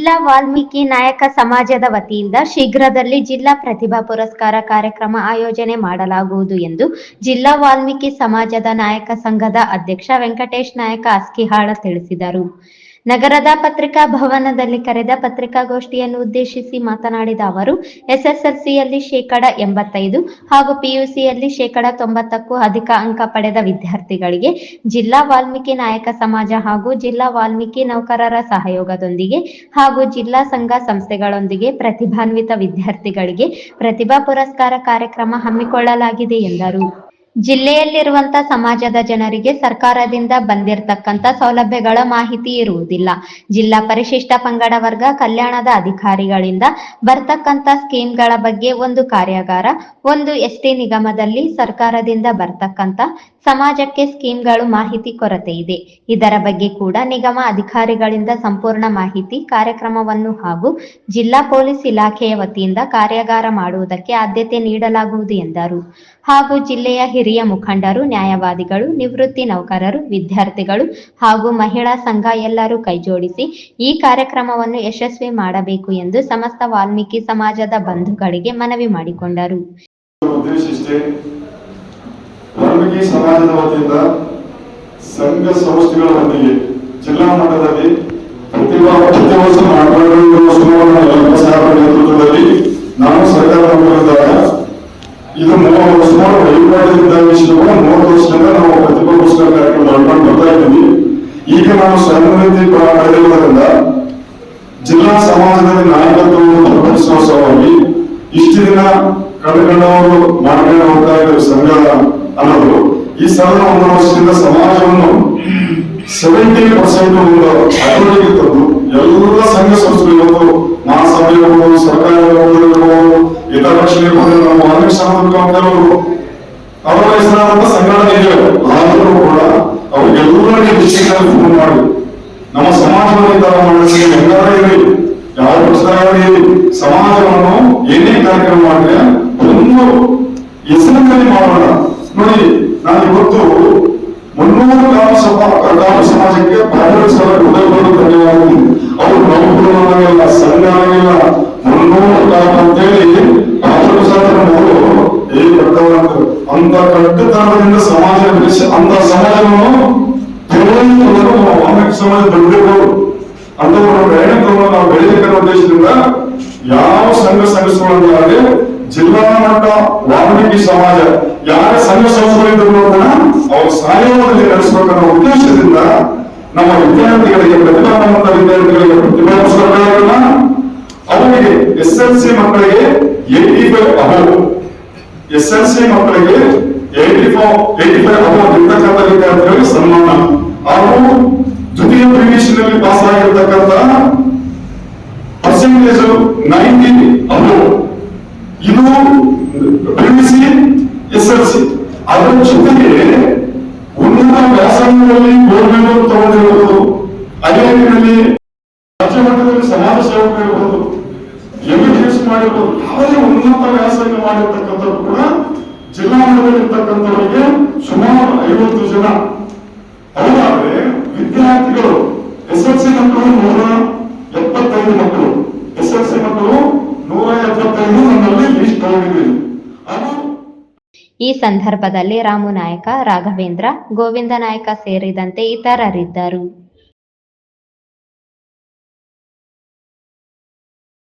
ಜಿಲ್ಲಾ ವಾಲ್ಮೀಕಿ ನಾಯಕ ಸಮಾಜದ ವತಿಯಿಂದ ಶೀಘ್ರದಲ್ಲಿ ಜಿಲ್ಲಾ ಪ್ರತಿಭಾ ಪುರಸ್ಕಾರ ಕಾರ್ಯಕ್ರಮ ಆಯೋಜನೆ ಮಾಡಲಾಗುವುದು ಎಂದು ಜಿಲ್ಲಾ ವಾಲ್ಮೀಕಿ ಸಮಾಜದ ನಾಯಕ ಸಂಘದ ಅಧ್ಯಕ್ಷ ವೆಂಕಟೇಶ್ ನಾಯಕ ಅಸ್ಕಿಹಾಳ ತಿಳಿಸಿದರು. ನಗರದ ಪತ್ರಿಕಾ ಭವನದಲ್ಲಿ ಕರೆದ ಪತ್ರಿಕಾಗೋಷ್ಠಿಯನ್ನು ಉದ್ದೇಶಿಸಿ ಮಾತನಾಡಿದ ಅವರು, ಎಸ್ಎಸ್ಎಲ್ಸಿಯಲ್ಲಿ ಶೇಕಡ ಎಂಬತ್ತೈದು ಹಾಗೂ ಪಿಯುಸಿಯಲ್ಲಿ ಶೇಕಡ ತೊಂಬತ್ತಕ್ಕೂ ಅಧಿಕ ಅಂಕ ಪಡೆದ ವಿದ್ಯಾರ್ಥಿಗಳಿಗೆ ಜಿಲ್ಲಾ ವಾಲ್ಮೀಕಿ ನಾಯಕ ಸಮಾಜ ಹಾಗೂ ಜಿಲ್ಲಾ ವಾಲ್ಮೀಕಿ ನೌಕರರ ಸಹಯೋಗದೊಂದಿಗೆ ಹಾಗೂ ಜಿಲ್ಲಾ ಸಂಘ ಸಂಸ್ಥೆಗಳೊಂದಿಗೆ ಪ್ರತಿಭಾನ್ವಿತ ವಿದ್ಯಾರ್ಥಿಗಳಿಗೆ ಪ್ರತಿಭಾ ಪುರಸ್ಕಾರ ಕಾರ್ಯಕ್ರಮ ಹಮ್ಮಿಕೊಳ್ಳಲಾಗಿದೆ ಎಂದರು. ಜಿಲ್ಲೆಯಲ್ಲಿರುವಂತ ಸಮಾಜದ ಜನರಿಗೆ ಸರ್ಕಾರದಿಂದ ಬಂದಿರತಕ್ಕಂತ ಸೌಲಭ್ಯಗಳ ಮಾಹಿತಿ ಇರುವುದಿಲ್ಲ. ಜಿಲ್ಲಾ ಪರಿಶಿಷ್ಟ ಪಂಗಡ ವರ್ಗ ಕಲ್ಯಾಣದ ಅಧಿಕಾರಿಗಳಿಂದ ಬರ್ತಕ್ಕಂತ ಸ್ಕೀಮ್ಗಳ ಬಗ್ಗೆ ಒಂದು ಕಾರ್ಯಾಗಾರ, ಒಂದು ಎಸ್ಟಿ ನಿಗಮದಲ್ಲಿ ಸರ್ಕಾರದಿಂದ ಬರ್ತಕ್ಕಂತ ಸಮಾಜಕ್ಕೆ ಸ್ಕೀಮ್ಗಳು ಮಾಹಿತಿ ಕೊರತೆ ಇದೆ. ಇದರ ಬಗ್ಗೆ ಕೂಡ ನಿಗಮ ಅಧಿಕಾರಿಗಳಿಂದ ಸಂಪೂರ್ಣ ಮಾಹಿತಿ, ಕಾರ್ಯಕ್ರಮವನ್ನು ಹಾಗೂ ಜಿಲ್ಲಾ ಪೊಲೀಸ್ ಇಲಾಖೆಯ ವತಿಯಿಂದ ಕಾರ್ಯಾಗಾರ ಮಾಡುವುದಕ್ಕೆ ಆದ್ಯತೆ ನೀಡಲಾಗುವುದು ಎಂದರು. ಹಾಗೂ ಜಿಲ್ಲೆಯ ಹಿರಿಯ ಮುಖಂಡರು, ನ್ಯಾಯವಾದಿಗಳು, ನಿವೃತ್ತಿ ನೌಕರರು, ವಿದ್ಯಾರ್ಥಿಗಳು ಹಾಗೂ ಮಹಿಳಾ ಸಂಘ ಎಲ್ಲರೂ ಕೈಜೋಡಿಸಿ ಈ ಕಾರ್ಯಕ್ರಮವನ್ನು ಯಶಸ್ವಿ ಮಾಡಬೇಕು ಎಂದು ಸಮಸ್ತ ವಾಲ್ಮೀಕಿ ಸಮಾಜದ ಬಂಧುಗಳಿಗೆ ಮನವಿ ಮಾಡಿಕೊಂಡರು. ಸಂಘ ಸಂಸ್ಥೆಗಳೊಂದಿಗೆ ಜಿಲ್ಲಾ ಮಟ್ಟದಲ್ಲಿ ಪ್ರತಿ ವರ್ಷ ಸುಮಾರು ಸಾಹೇಬರ ನೇತೃತ್ವದಲ್ಲಿ ನಾನು ಸರ್ಕಾರ ನೌಕರಿದ್ದಾಗ ಇದು ಮೂವರು ಸುಮಾರು ವಹಿವಾಟಿನಿಂದ ವಿಷಯವು ಮೂವತ್ತು ವರ್ಷದಿಂದ ನಾವು ಪ್ರತಿಭಾ ಪುರಸ್ಕಾರ ಕಾರ್ಯಕ್ರಮ ಮಾಡ್ಕೊಂಡು ಬರ್ತಾ ಇದ್ದೀವಿ ಈಗ ನಾವು ಸನ್ನಿಧಿ ಪಡೆದಿರುವುದರಿಂದ ಜಿಲ್ಲಾ ಸಮಾಜದಲ್ಲಿ ನಾಯಕತ್ವವನ್ನು ಬಲಪಡಿಸುವ ಸಲುವಾಗಿ ಇಷ್ಟು ದಿನ ಕಳೆದುಕೊಂಡವರು ಮಾಡ್ಕೊಂಡು ಹೋಗ್ತಾ ಇದ್ದಾರೆ ಸಂಘ ಅನ್ನೋದು. ಈ ಸಲ ಒಂದು ವರ್ಷದಿಂದ ಸಮಾಜವನ್ನು ಸೆವೆಂಟಿ ಪರ್ಸೆಂಟ್ ಒಂದು ಅಭಿವೃದ್ಧಿಗೆ ತಂದು ಎಲ್ಲ ಸಂಘ ಸಂಸ್ಥೆಗಳು ಇವತ್ತು ಮಹಾಸಭೆ ಇರ್ಬೋದು, ಸರ್ಕಾರ ಇರ್ಬೋದು ಹಿತರಕ್ಷಣೆ ಇರ್ಬೋದು, ನಮ್ಮ ಸಮಾಜದ ಕೆಲವರು ಅವರ ಹೆಸರಾದಂತ ಸಂಘಟನೆಗಳು ಆದರೂ ಕೂಡ ಅವ್ರಿಗೆಲ್ಲರಿಗೆ ಡಿಸ್ಟ್ರಿಕ್ಟ್ ಫೋನ್ ಮಾಡಿ. ನಮ್ಮ ಸಮಾಜವನ್ನು ಈ ತರ ಮಾಡಿದ್ರೆ ಇರಿ ಯಾವ ಪಕ್ಷದಾಗಲಿ ಇರಿ ಸಮಾಜವನ್ನು ಏನೇ ಕಾರ್ಯಕ್ರಮ ಮಾಡಿದ್ರೆ ಒಂದು ಹೆಸರಿನಲ್ಲಿ ಮಾಡೋಣ ನೋಡಿ ನಾನು ಇವತ್ತು ಮುನ್ನೂರು ಗ್ರಾಮ ಸಭಾ ಗ್ರಾಮ ಸಮಾಜಕ್ಕೆ ಬಹಳ ಸಲ ಹೃದಯವನ್ನು ಧನ್ಯವಾದ ಅವರು ನೌಕರು ಅನ್ನಂಗಿಲ್ಲ ಸಂಘ ಅನ್ನಂಗಿಲ್ಲ ಮುನ್ನೂರು ಗ್ರಾಮ ಅಂತೇಳಿ ಬಹಳ ಸಲ ಅವರು ಏ ಕಟ್ಟವಂತ ಅಂತ ಕಟ್ಟತನದಿಂದ ಸಮಾಜ ಬೆಳೆಸಿ ಅಂತ ಸಮಾಜವನ್ನು ತಿರುವನಂತಪುರ ವಾಲ್ಮೀಕಿ ಸಮಾಜ ದೊಡ್ಡವರು ಅಂತವರು ಬೆಳೆಯನ್ನು ನಾವು ಬೆಳೆಯಬೇಕನ್ನೋ ಉದ್ದೇಶದಿಂದ ಯಾವ ಸಂಘ ಸಂಘಗಳನ್ನಾಗಲಿ ಜಿಲ್ಲಾ ಮಟ್ಟ ವಾಲ್ಮೀಕಿ ಸಮಾಜ ಯಾರ ಸಂಘ ಸಂಸ್ಥೆಗಳಿದ್ರು ಅವ್ರ ಸಹಯೋಗದಲ್ಲಿ ನಡೆಸಬೇಕನ್ನೋ ಉದ್ದೇಶದಿಂದ ನಮ್ಮ ವಿದ್ಯಾರ್ಥಿಗಳಿಗೆ, ಪ್ರತಿಭಾವಂತ ವಿದ್ಯಾರ್ಥಿಗಳಿಗೆ ಪ್ರತಿಭಾ ಪುರಸ್ಕಾರಗಳನ್ನ ಅವರಿಗೆ ಎಸ್ ಎಲ್ ಸಿ ಮಕ್ಕಳಿಗೆ eighty five above, S L C ಮಕ್ಕಳಿಗೆ eighty four eighty five above ಇರ್ತಕ್ಕಂಥ ವಿದ್ಯಾರ್ಥಿಗಳಿಗೆ ಸನ್ಮಾನ. ಹಾಗೂ ದ್ವಿತೀಯ ನಲ್ಲಿ ಪಾಸ್ ಆಗಿರತಕ್ಕಂತ ಪರ್ಸೆಂಟೇಜ್ ನೈಂಟಿ ಅವರು ಇದು ಪ್ರಿವಿಸಿ ಎಸ್ ಎಲ್ ಸಿ ಅದರ ಜೊತೆಗೆ ಉನ್ನತ ವ್ಯಾಸಂಗದಲ್ಲಿ ಗೋರ್ಮೆಂಟ್ ತಗೊಂಡಿರಬಹುದು ಅದೇ ಐಐಟಿನಲ್ಲಿ ರಾಜ್ಯ ಮಟ್ಟದಲ್ಲಿ ಸಮಾಜ ಸೇವಕರು ಇರ್ಬೋದು ಎಂಬಿಬಿಎಸ್ ಮಾಡಿರಬಹುದು ಯಾವುದೇ ಉನ್ನತ ವ್ಯಾಸಂಗ ಮಾಡಿರ್ತಕ್ಕಂಥದ್ದು ಕೂಡ ಜಿಲ್ಲಾ ಮಟ್ಟದಲ್ಲಿ ಇರ್ತಕ್ಕಂಥವರಿಗೆ ಸುಮಾರು ಐವತ್ತು ಜನ. ಹೌದಾದ್ರೆ ವಿದ್ಯಾರ್ಥಿಗಳು, ಎಸ್ ಎಲ್ ಸಿ ಮಕ್ಕಳು ನೂರ ಎಪ್ಪತ್ತೈದು ಮಕ್ಕಳು. ಎಸ್ ಎಲ್ ಸಿ ಮಕ್ಕಳು ನೂರ ಎಪ್ಪತ್ತೈದು ನನ್ನಲ್ಲಿ ಲಿಸ್ಟ್ ಆಗಿದೆ ಈ ಸಂದರ್ಭದಲ್ಲಿ ರಾಮು ನಾಯಕ, ರಾಘವೇಂದ್ರ, ಗೋವಿಂದ ನಾಯಕ ಸೇರಿದಂತೆ ಇತರರಿದ್ದರು.